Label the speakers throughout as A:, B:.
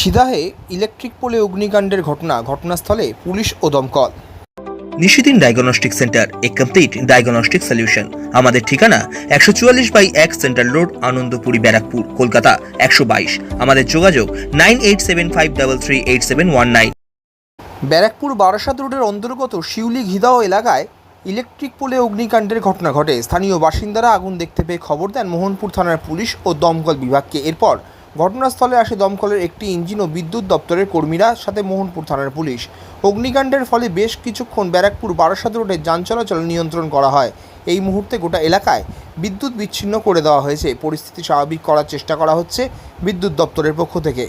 A: ঘিদাহে electric পোলে অগ্নিকাণ্ডের ঘটনা ঘটনাস্থলে পুলিশ ও দমকল। নিশিদিন ডায়াগনস্টিক সেন্টার এ কমপ্লিট ডায়াগনস্টিক সলিউশন আমাদের ঠিকানা একশো চুয়াল্লিশ বাই এক সেন্ট্রাল রোড আনন্দপুরি ব্যারাকপুর কলকাতা একশো বাইশ। আমাদের যোগাযোগ nine eight seven five double three eight seven one nine. Barrackpore Barasat রোডের অন্তর্গত শিউলি ঘিদাও এলাকায় ইলেকট্রিক পোলে অগ্নিকাণ্ডের ঘটনা ঘটে। স্থানীয় বাসিন্দারা আগুন দেখতে পেয়ে খবর দেন মোহনপুর থানার পুলিশ ও দমকল বিভাগকে। এরপর ঘটনাস্থলে আসে দমকলের একটি ইঞ্জিন ও বিদ্যুৎ দপ্তরের কর্মীরা, সাথে মোহনপুর থানার পুলিশ। অগ্নিকাণ্ডের ফলে বেশ কিছুক্ষণ ব্যারাকপুর বারাসাত রোডে যান চলাচল নিয়ন্ত্রণ করা হয়। এই মুহূর্তে গোটা এলাকায় বিদ্যুৎ বিচ্ছিন্ন করে দেওয়া হয়েছে। পরিস্থিতি স্বাভাবিক করার চেষ্টা করা হচ্ছে বিদ্যুৎ দপ্তরের পক্ষ থেকে।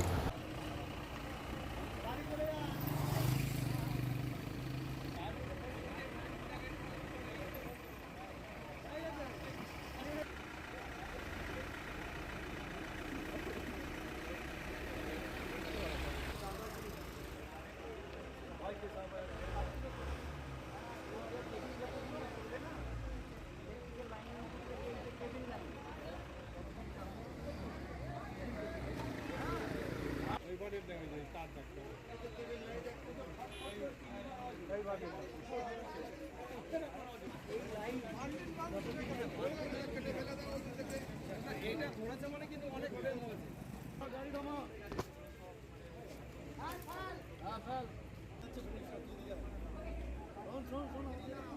A: এইবারের দেখা যায় তার এইটা ঘোরাচ্ছে মানে কিন্তু অনেক গাড়ি জমা শোনো শোনো